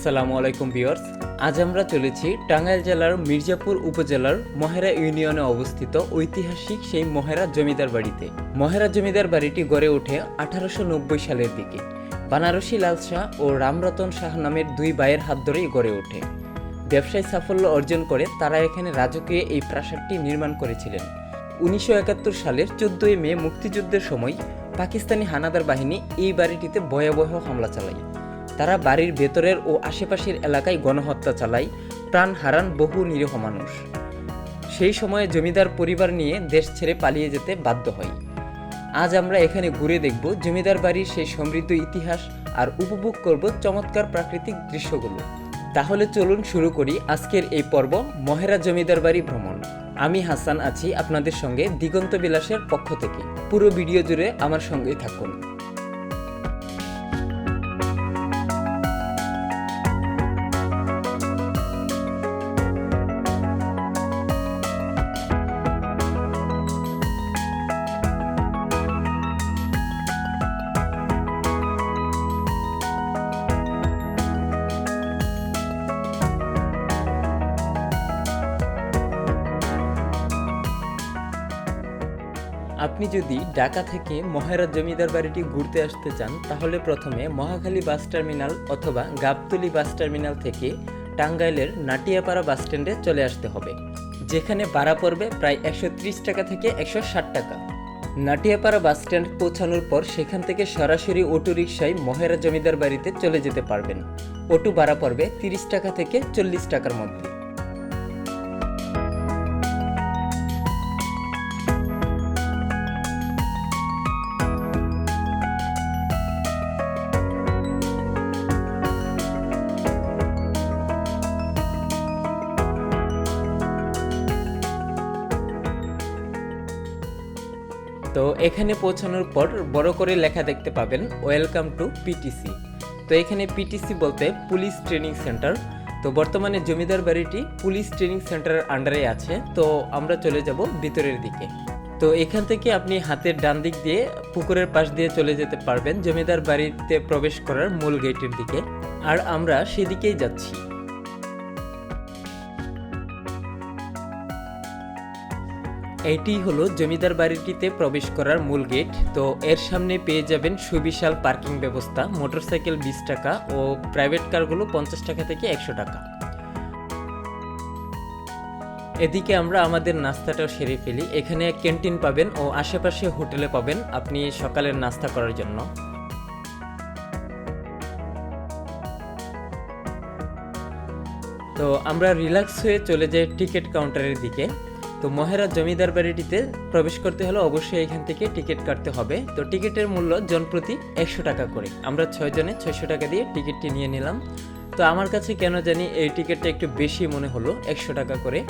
আসসালামু আলাইকুম ভিউয়ার্স। আজ আমরা চলেছি টাঙ্গাইল জেলার মির্জাপুর উপজেলার মহেরা ইউনিয়নে অবস্থিত ঐতিহাসিক সেই মহেরা জমিদার বাড়িতে। মহেরা জমিদার বাড়িটি গড়ে ওঠে আঠারোশো নব্বই সালের দিকে। বানারসি লাল শাহ ও রামরতন শাহ নামের দুই ভাইয়ের হাত ধরেই গড়ে ওঠে। ব্যবসায় সাফল্য অর্জন করে তারা এখানে রাজকীয় এই প্রাসাদটি নির্মাণ করেছিলেন। উনিশশো একাত্তর সালের চোদ্দই মে মুক্তিযুদ্ধের সময় পাকিস্তানি হানাদার বাহিনী এই বাড়িটিতে ভয়াবহ হামলা চালায়। তারা বাড়ির ভেতরের ও আশেপাশের এলাকায় গণহত্যা চালায়, প্রাণ হারান বহু নিরীহ মানুষ। সেই সময়ে জমিদার পরিবার নিয়ে দেশ ছেড়ে পালিয়ে যেতে বাধ্য হয়। আজ আমরা এখানে ঘুরে দেখব জমিদার বাড়ির সেই সমৃদ্ধ ইতিহাস আর উপভোগ করব চমৎকার প্রাকৃতিক দৃশ্যগুলো। তাহলে চলুন শুরু করি আজকের এই পর্ব মহেরা জমিদার বাড়ি ভ্রমণ। আমি হাসান আছি আপনাদের সঙ্গে দিগন্ত বিলাসের পক্ষ থেকে। পুরো ভিডিও জুড়ে আমার সঙ্গেই থাকুন। আপনি যদি ঢাকা থেকে মহেরা জমিদার বাড়িটি ঘুরতে আসতে চান, তাহলে প্রথমে মহাখালী বাস টার্মিনাল অথবা গাবতলি বাস টার্মিনাল থেকে টাঙ্গাইলের নাটিয়াপাড়া বাস স্ট্যান্ডে চলে আসতে হবে, যেখানে ভাড়া পড়বে প্রায় একশো ত্রিশ টাকা থেকে একশো ষাট টাকা। নাটিয়াপাড়া বাস স্ট্যান্ড পৌঁছানোর পর সেখান থেকে সরাসরি অটো রিকশায় মহেরা জমিদার বাড়িতে চলে যেতে পারবেন। অটো ভাড়া পড়বে তিরিশ টাকা থেকে চল্লিশ টাকার মধ্যে। তো এখানে পৌঁছানোর পর বড় করে লেখা দেখতে পাবেন ওয়েলকাম টু পিটিসি তো এখানে পিটিসি বলতে পুলিশ ট্রেনিং সেন্টার। তো বর্তমানে জমিদার বাড়িটি পুলিশ ট্রেনিং সেন্টারের আন্ডারে আছে। তো আমরা চলে যাব ভিতরের দিকে। তো এখান থেকে আপনি হাতের ডান দিক দিয়ে পুকুরের পাশ দিয়ে চলে যেতে পারবেন, জমিদার বাড়িতে প্রবেশ করার মূল গেটের দিকে। আর আমরা সেদিকেই যাচ্ছি। এইটি হলো জমিদার বাড়িটিতে প্রবেশ করার মূল গেট। তো এর সামনে পেয়ে যাবেন সুবিশাল পার্কিং ব্যবস্থা, মোটরসাইকেল বিশ টাকা ও প্রাইভেট কারগুলো পঞ্চাশ টাকা থেকে একশো টাকা। এদিকে আমরা আমাদের নাস্তাটাও সেরে ফেলি। এখানে ক্যান্টিন পাবেন ও আশেপাশে হোটেলে পাবেন আপনি সকালের নাস্তা করার জন্য। তো আমরা রিল্যাক্স হয়ে চলে যাই টিকিট কাউন্টারের দিকে। তো মহেরা জমিদার বাড়িটিতে প্রবেশ করতে হলে অবশ্যই এখান থেকে টিকিট কাটতে হবে। তো টিকিটের মূল্য জনপ্রতি একশো টাকা করে। আমরা ছয় জনে ছয়শো টাকা দিয়ে টিকিটটি নিয়ে নিলাম। তো আমার কাছে কেন জানি এই টিকিটটা একটু বেশি মনে হলো, একশো টাকা করে।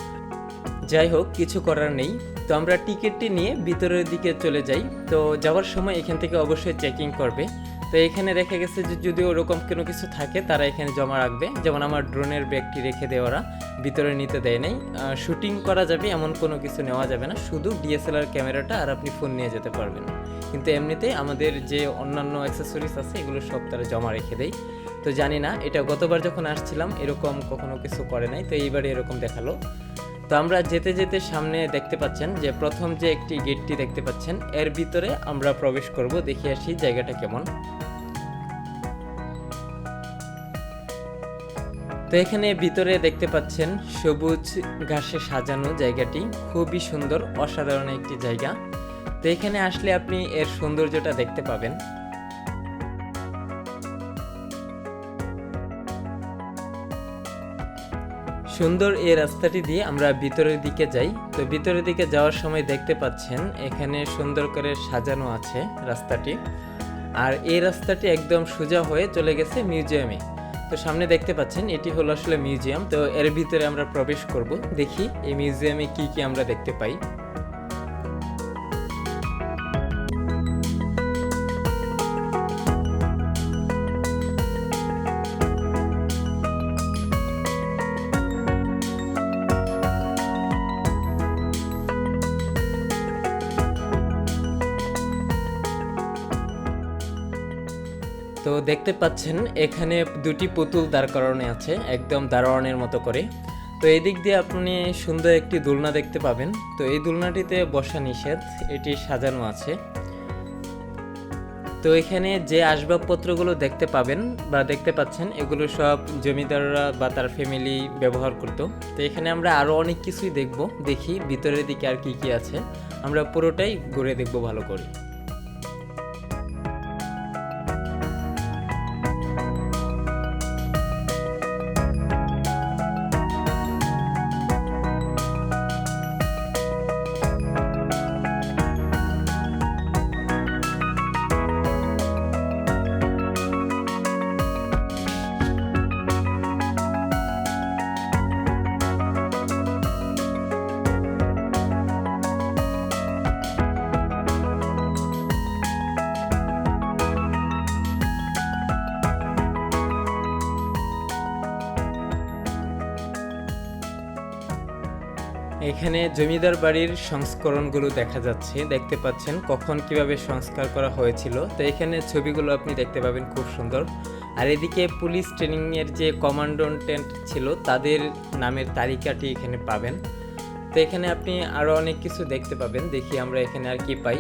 যাই হোক, কিছু করার নেই। তো আমরা টিকিটটি নিয়ে ভিতরের দিকে চলে যাই। তো যাওয়ার সময় এখান থেকে অবশ্যই চেকিং করবে। তো এখানে রেখে গেছে যে যদি ওরকম কোনো কিছু থাকে, তারা এখানে জমা রাখবে। যেমন আমার ড্রোনের ব্যাগটি রেখে দেয় ওরা, ভিতরে নিতে দেয় নাই। শুটিং করা যাবে, এমন কোনো কিছু নেওয়া যাবে না। শুধু ডিএসএলআর ক্যামেরাটা আর আপনি ফোন নিয়ে যেতে পারবেন। কিন্তু এমনিতেই আমাদের যে অন্যান্য অ্যাক্সেসরিজ আছে, এগুলো সব তারা জমা রেখে দেয়। তো জানি না, এটা গতবার যখন আসছিলাম, এরকম কখনো কিছু করে নাই। তো এইবারে এরকম দেখাল। তো আমরা যেতে যেতে সামনে দেখতে পাচ্ছেন যে, প্রথম যে একটি গেটটি দেখতে পাচ্ছেন, এর ভিতরে আমরা প্রবেশ করব, দেখি আসি জায়গাটা কেমন। তো এখানে ভিতরে দেখতে পাচ্ছেন সবুজ ঘাসে সাজানো জায়গাটি। খুবই সুন্দর, অসাধারণ একটি জায়গা। তো এখানে আসলে আপনি এর সৌন্দর্যটা দেখতে পাবেন। সুন্দর এই রাস্তাটি দিয়ে আমরা ভিতরের দিকে যাই। তো ভিতরের দিকে যাওয়ার সময় দেখতে পাচ্ছেন, এখানে সুন্দর করে সাজানো আছে রাস্তাটি। আর এই রাস্তাটি একদম সোজা হয়ে চলে গেছে মিউজিয়ামে। তো সামনে দেখতে পাচ্ছেন, এটি হলো আসলে মিউজিয়াম। তো এর ভিতরে আমরা প্রবেশ করব, দেখি এই মিউজিয়ামে কি কি আমরা দেখতে পাই। দেখতে পাচ্ছেন, এখানে দুটি পুতুল দাঁড় করানো আছে, একদম দারোয়ানের মতো করে। তো এই দিক দিয়ে আপনি সুন্দর একটি দোলনা দেখতে পাবেন। তো এই দোলনাটিতে বসা নিষেধ, এটি সাজানো আছে। তো এখানে যে আসবাবপত্রগুলো দেখতে পাবেন বা দেখতে পাচ্ছেন, এগুলো সব জমিদাররা বা তার ফ্যামিলি ব্যবহার করতো। তো এখানে আমরা আরও অনেক কিছুই দেখব, দেখি ভিতরের দিকে আর কি কি আছে। আমরা পুরোটাই ঘুরে দেখব ভালো করে। এখানে জমিদার বাড়ির সংস্করণগুলো দেখা যাচ্ছে। দেখতে পাচ্ছেন কখন কীভাবে সংস্কার করা হয়েছিল। তো এখানে ছবিগুলো আপনি দেখতে পাবেন খুব সুন্দর। আর এদিকে পুলিশ ট্রেনিংয়ের যে কমান্ডেন্ট ছিল, তাদের নামের তালিকাটি এখানে পাবেন। তো এখানে আপনি আরও অনেক কিছু দেখতে পাবেন। দেখি আমরা এখানে আর কি পাই।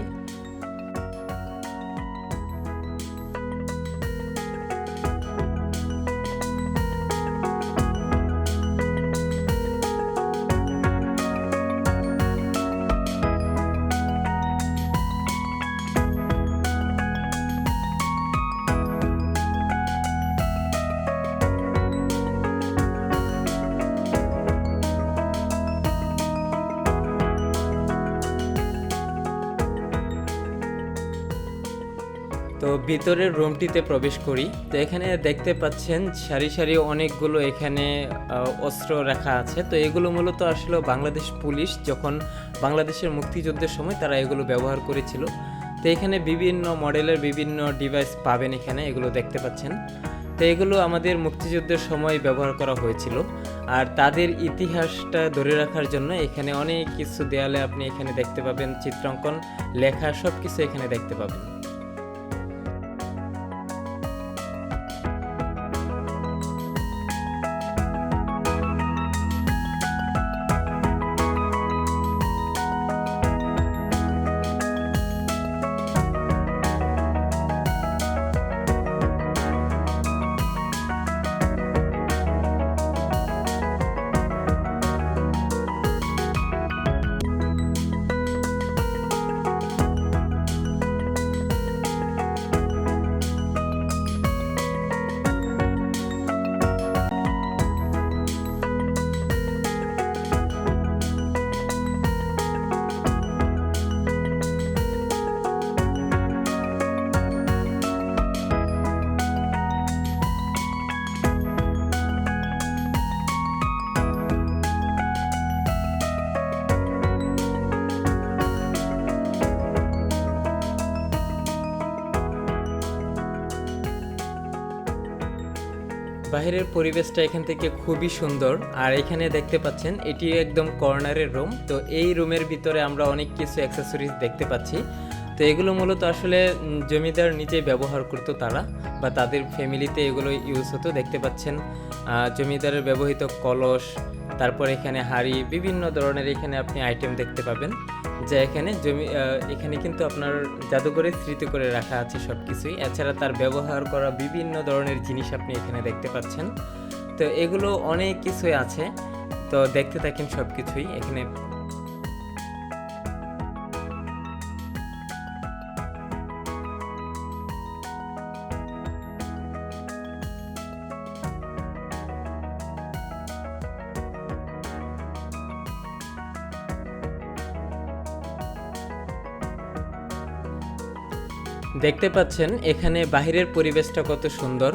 ভিতরের রুমটিতে প্রবেশ করি। তো এখানে দেখতে পাচ্ছেন সারি সারি অনেকগুলো এখানে অস্ত্র রাখা আছে। তো এগুলো মূলত আসলে বাংলাদেশ পুলিশ যখন বাংলাদেশের মুক্তিযুদ্ধের সময় তারা এগুলো ব্যবহার করেছিল। তো এখানে বিভিন্ন মডেলের বিভিন্ন ডিভাইস পাবেন এখানে, এগুলো দেখতে পাচ্ছেন। তো এগুলো আমাদের মুক্তিযুদ্ধের সময় ব্যবহার করা হয়েছিল। আর তাদের ইতিহাসটা ধরে রাখার জন্য এখানে অনেক কিছু দেয়ালে আপনি এখানে দেখতে পাবেন, চিত্রাঙ্কন, লেখা সব কিছু এখানে দেখতে পাবেন। বাইরের পরিবেশটা এখান থেকে খুবই সুন্দর। আর এখানে দেখতে পাচ্ছেন, এটি একদম কর্নারের রুম। তো এই রুমের ভিতরে আমরা অনেক কিছু অ্যাক্সেসরিজ দেখতে পাচ্ছি। তো এগুলো মূলত আসলে জমিদার নিজে ব্যবহার করতো তারা বা তাদের ফ্যামিলিতে এগুলো ইউজ হতো। দেখতে পাচ্ছেন জমিদারের ব্যবহৃত কলস, তারপর এখানে হাড়ি, বিভিন্ন ধরনের এখানে আপনি আইটেম দেখতে পাবেন। যা এখানে জমি এখানে কিন্তু আপনার জাদুঘরে স্মৃতি করে রাখা আছে সব কিছুই এছাড়া তার ব্যবহার করা বিভিন্ন ধরনের জিনিস আপনি এখানে দেখতে পাচ্ছেন। তো এগুলো অনেক কিছুই আছে। তো দেখতে থাকেন সব কিছুই এখানে দেখতে পাচ্ছেন, এখানে বাহিরের পরিবেশটা কত সুন্দর।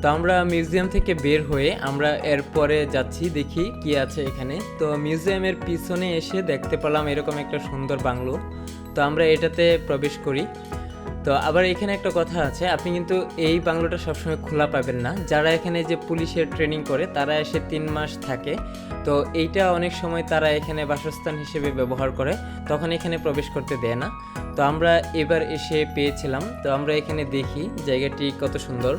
তো আমরা মিউজিয়াম থেকে বের হয়ে আমরা এরপরে যাচ্ছি, দেখি কি আছে এখানে। তো মিউজিয়ামের পিছনে এসে দেখতে পেলাম এরকম একটা সুন্দর বাংলো। তো আমরা এটাতে প্রবেশ করি। তো আবার এখানে একটা কথা আছে, আপনি কিন্তু এই বাংলোটা সবসময় খোলা পাবেন না। যারা এখানে যে পুলিশের ট্রেনিং করে, তারা এসে তিন মাস থাকে। তো এইটা অনেক সময় তারা এখানে বাসস্থান হিসেবে ব্যবহার করে, তখন এখানে প্রবেশ করতে দেয় না। তো আমরা এবার এসে পেয়েছিলাম। তো আমরা এখানে দেখি জায়গাটি কত সুন্দর।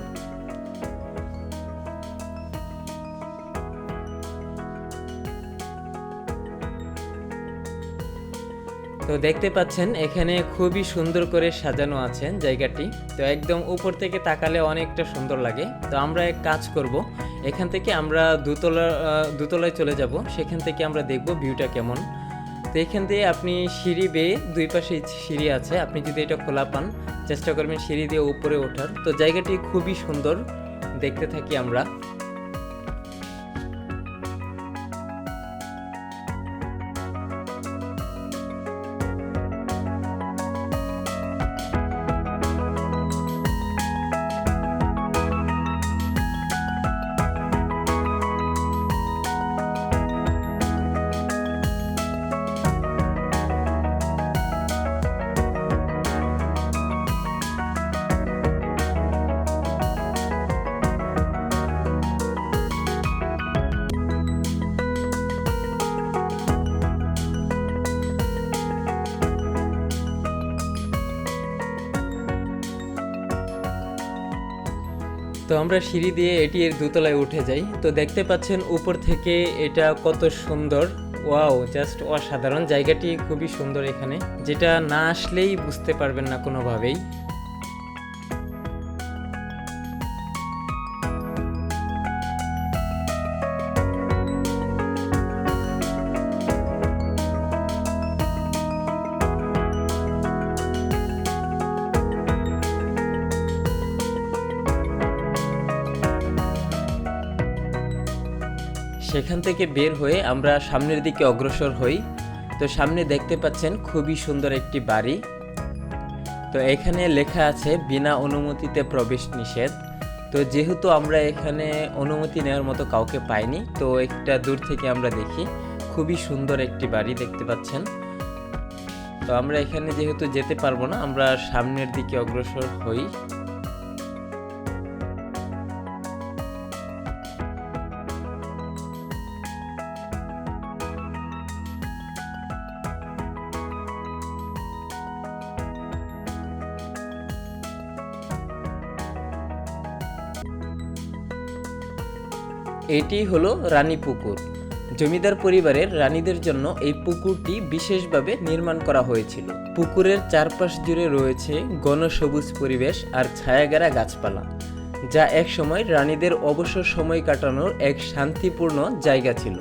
তো দেখতে পাচ্ছেন, এখানে খুবই সুন্দর করে সাজানো আছে জায়গাটি। তো একদম উপর থেকে তাকালে অনেকটা সুন্দর লাগে। তো আমরা এক কাজ করব। এখান থেকে আমরা দুতলা দুতলায় চলে যাব। সেখান থেকে আমরা দেখব ভিউটা কেমন। তো এখান দিয়ে আপনি সিঁড়ি বেয়ে দুই পাশে সিঁড়ি আছে। আপনি যদি এটা খোলা পান, চেষ্টা করবেন সিঁড়ি দিয়ে উপরে ওঠার। তো জায়গাটি খুবই সুন্দর, দেখতে থাকি আমরা। আমরা সিঁড়ি দিয়ে এটি এর দোতলায় উঠে যাই। তো দেখতে পাচ্ছেন উপর থেকে এটা কত সুন্দর। ওয়াও, জাস্ট অসাধারণ। জায়গাটি খুবই সুন্দর এখানে। যেটা না আসলেই বুঝতে পারবেন না কোনোভাবেই। থেকে বের হয়ে আমরা সামনের দিকে অগ্রসর হই। তো সামনে দেখতে পাচ্ছেন খুবই সুন্দর একটি বাড়ি। তো এখানে লেখা আছে, বিনা অনুমতিতে প্রবেশ নিষেধ। তো যেহেতু আমরা এখানে অনুমতি নেওয়ার মতো কাউকে পাইনি, তো একটা দূর থেকে আমরা দেখি, খুবই সুন্দর একটি বাড়ি দেখতে পাচ্ছেন। তো আমরা এখানে যেহেতু যেতে পারব না, আমরা সামনের দিকে অগ্রসর হই। এটি হলো রানী পুকুর। জমিদার পরিবারের রানীদের জন্য এই পুকুরটি বিশেষভাবে নির্মাণ করা হয়েছিল। পুকুরের চারপাশ জুড়ে রয়েছে গণসবুজ সবুজ পরিবেশ আর ছায়াগেরা গাছপালা, যা একসময় রানীদের অবসর সময় কাটানোর এক শান্তিপূর্ণ জায়গা ছিল।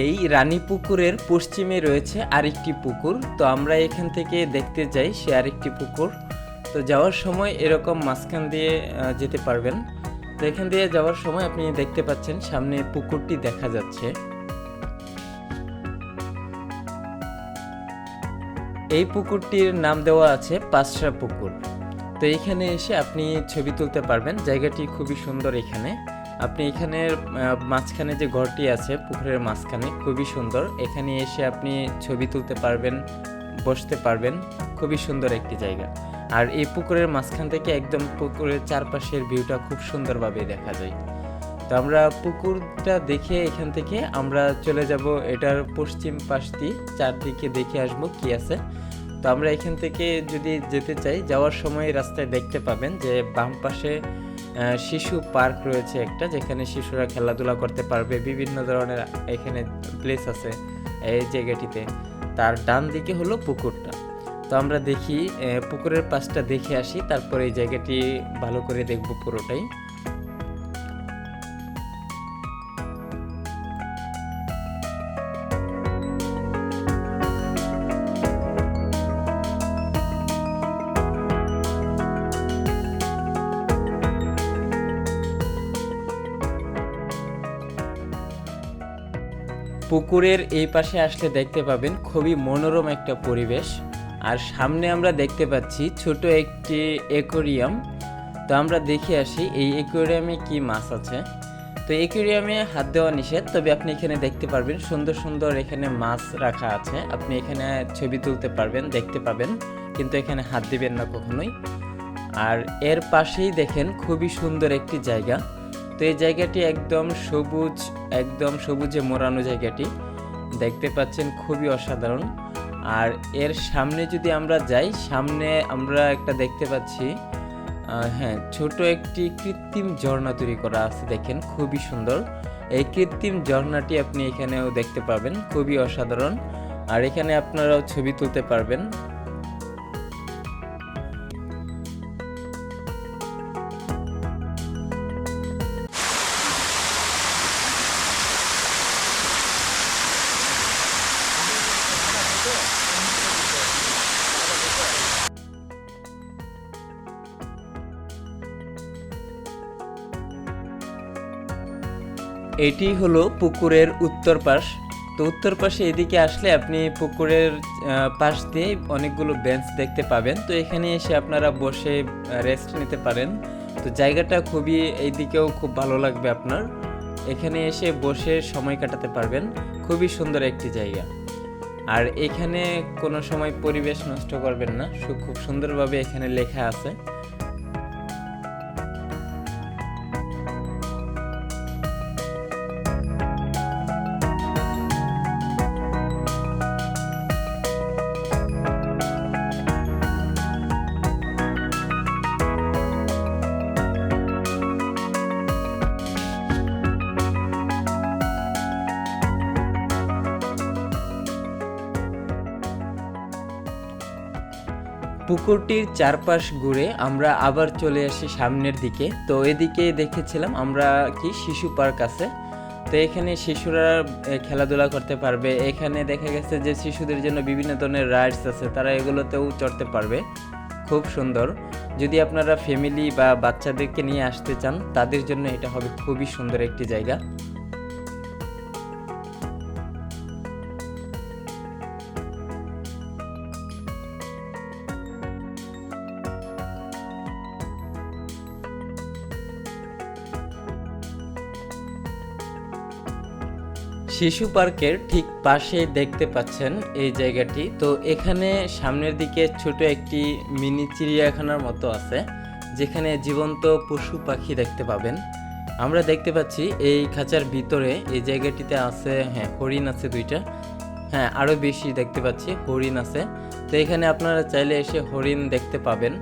এই রানী পুকুরের পশ্চিমে রয়েছে আরেকটি পুকুর। তো আমরা এখান থেকে দেখতে যাই সে আরেকটি পুকুর। তো যাওয়ার সময় এরকম মাঝখান দিয়ে যেতে পারবেন। তো এখান দিয়ে যাওয়ার সময় আপনি দেখতে পাচ্ছেন সামনে পুকুরটি দেখা যাচ্ছে। এই পুকুরটির নাম দেওয়া আছে পাঁচশা পুকুর। তো এখানে এসে আপনি ছবি তুলতে পারবেন। জায়গাটি খুবই সুন্দর এখানে। আপনি এখানে মাঝখানে যে ঘরটি আছে, পুকুরের মাঝখানে, খুবই সুন্দর। এখানে এসে আপনি ছবি তুলতে পারবেন, বসতে পারবেন। খুবই সুন্দর একটি জায়গা। আর এই পুকুরের মাঝখান থেকে একদম পুকুরের চারপাশের ভিউটা খুব সুন্দরভাবে দেখা যায়। তো আমরা পুকুরটা দেখে এখান থেকে আমরা চলে যাব, এটার পশ্চিম পাশটি চারদিকে দেখে আসব কি আছে। তো আমরা এখান থেকে যদি যেতে চাই, যাওয়ার সময় রাস্তায় দেখতে পাবেন যে বাম পাশে শিশু পার্ক রয়েছে একটা, যেখানে শিশুরা খেলাধুলা করতে পারবে। বিভিন্ন ধরনের এখানে প্লেস আছে এই জায়গাটিতে। তার ডান দিকে হলো পুকুরটা। তো আমরা দেখি পুকুরের পাশটা দেখে আসি, তারপর এই জায়গাটি ভালো করে দেখব পুরোটাই। পুকুরের এই পাশে আসলে দেখতে পাবেন খুবই মনোরম একটা পরিবেশ। আর সামনে আমরা দেখতে পাচ্ছি ছোট একটি অ্যাকোরিয়াম তো আমরা দেখে আসি, এই অ্যাকোরিয়ামে কি মাছ আছে? তো অ্যাকোরিয়ামে হাত দেওয়া নিষেধ, তবে আপনি এখানে দেখতে পারবেন সুন্দর সুন্দর এখানে মাছ রাখা আছে। আপনি এখানে ছবি তুলতে পারবেন, দেখতে পাবেন, কিন্তু এখানে হাত দিবেন না কখনোই। আর এর পাশেই দেখেন খুবই সুন্দর একটি জায়গা। তো এই জায়গাটি একদম সবুজ, একদম সবুজে মোড়ানো জায়গাটি। দেখতে পাচ্ছেন খুবই অসাধারণ। আর এর সামনে যদি আমরা যাই, সামনে আমরা একটা দেখতে পাচ্ছি হ্যাঁ ছোট একটি কৃত্রিম ঝর্ণা তৈরি করা আছে, দেখেন, খুবই সুন্দর। এই কৃত্রিম ঝর্ণাটি আপনি এখানেও দেখতে পাবেন, খুবই অসাধারণ। আর এখানে আপনারাও ছবি তুলতে পারবেন। এটি হলো পুকুরের উত্তর পাশ। তো উত্তর পাশে এদিকে আসলে আপনি পুকুরের পাশ দিয়ে অনেকগুলো বেঞ্চ দেখতে পাবেন। তো এখানে এসে আপনারা বসে রেস্ট নিতে পারেন। তো জায়গাটা খুবই, এইদিকেও খুব ভালো লাগবে আপনার। এখানে এসে বসে সময় কাটাতে পারবেন। খুবই সুন্দর একটি জায়গা। আর এখানে কোনো সময় পরিবেশ নষ্ট করবেন না। খুব সুন্দরভাবে এখানে লেখা আছে। পুকুরটির চারপাশ ঘুরে আমরা আবার চলে আসি সামনের দিকে। তো এদিকে দেখেছিলাম আমরা কি শিশু পার্ক আছে। তো এখানে শিশুরা খেলাধুলা করতে পারবে। এখানে দেখা গেছে যে শিশুদের জন্য বিভিন্ন ধরনের রাইডস আছে। তারা এগুলোতেও চড়তে পারবে। খুব সুন্দর। যদি আপনারা ফ্যামিলি বা বাচ্চাদেরকে নিয়ে আসতে চান, তাদের জন্য এটা হবে খুবই সুন্দর একটি জায়গা। শিশু পার্কের ঠিক পাশে দেখতে পাচ্ছেন এই জায়গাটি। তো এখানে সামনের দিকে ছোট একটি মিনি চিড়িয়াখানার মতো আছে, যেখানে জীবন্ত পশু পাখি দেখতে পাবেন। আমরা দেখতে পাচ্ছি এই খাঁচার ভিতরে, এই জায়গাটিতে আছে হ্যাঁ হরিণ আছে দুইটা। হ্যাঁ আরও বেশি দেখতে পাচ্ছি, হরিণ আছে। তো এখানে আপনারা চাইলে এসে হরিণ দেখতে পাবেন।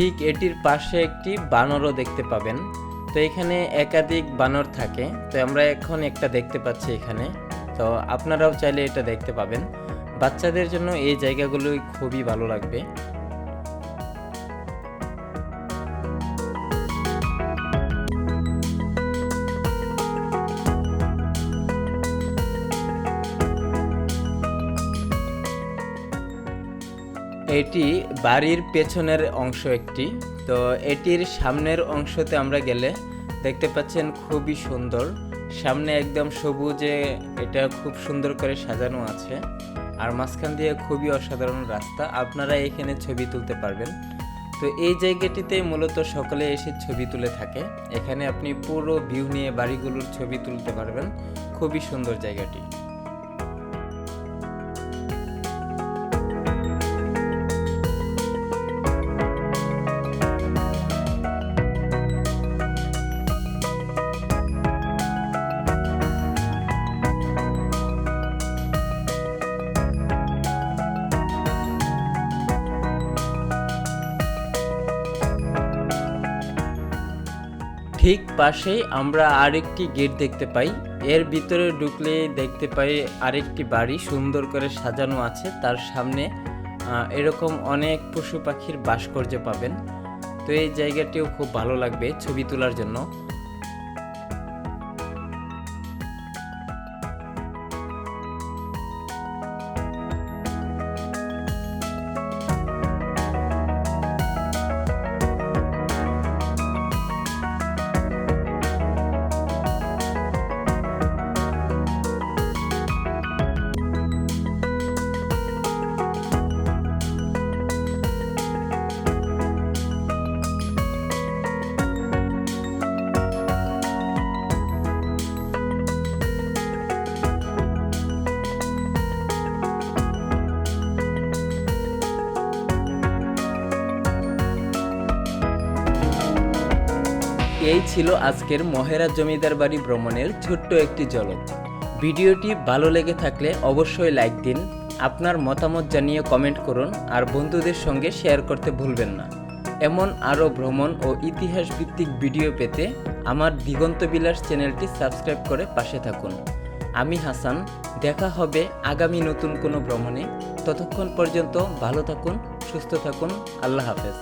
ঠিক এটির পাশে একটি বানরও দেখতে পাবেন। তো এখানে একাধিক বানর থাকে। তো আমরা এখন একটা দেখতে পাচ্ছি এখানে। তো আপনারাও চাইলে এটা দেখতে পাবেন। বাচ্চাদের জন্য এই জায়গাগুলোই খুবই ভালো লাগবে। এটি বাড়ির পেছনের অংশ একটি। তো এটির সামনের অংশতে আমরা গেলে দেখতে পাচ্ছেন খুবই সুন্দর। সামনে একদম সবুজে এটা খুব সুন্দর করে সাজানো আছে। আর মাঝখান দিয়ে খুবই অসাধারণ রাস্তা। আপনারা এখানে ছবি তুলতে পারবেন। তো এই জায়গাটিতে মূলত সকলে এসে ছবি তুলে থাকে। এখানে আপনি পুরো ভিউ নিয়ে বাড়িগুলোর ছবি তুলতে পারবেন। খুবই সুন্দর জায়গাটি। ঠিক পাশে আমরা আরেকটি গেট দেখতে পাই। এর ভিতরে ঢুকলে দেখতে পাই আরেকটি বাড়ি সুন্দর করে সাজানো আছে। তার সামনে এরকম অনেক পশু পাখির ভাস্কর্য পাবেন। তো এই জায়গাটিও খুব ভালো লাগবে ছবি তোলার জন্য। এই ছিল আজকের মহেরা জমিদার বাড়ি ভ্রমণের ছোট্ট একটি ঝলক ভিডিওটি ভালো লেগে থাকলে অবশ্যই লাইক দিন, আপনার মতামত জানিয়ে কমেন্ট করুন আর বন্ধুদের সঙ্গে শেয়ার করতে ভুলবেন না। এমন আরও ভ্রমণ ও ইতিহাস ভিত্তিক ভিডিও পেতে আমার দিগন্ত বিলাস চ্যানেলটি সাবস্ক্রাইব করে পাশে থাকুন। আমি হাসান, দেখা হবে আগামী নতুন কোনো ভ্রমণে। ততক্ষণ পর্যন্ত ভালো থাকুন, সুস্থ থাকুন, আল্লাহ হাফেজ।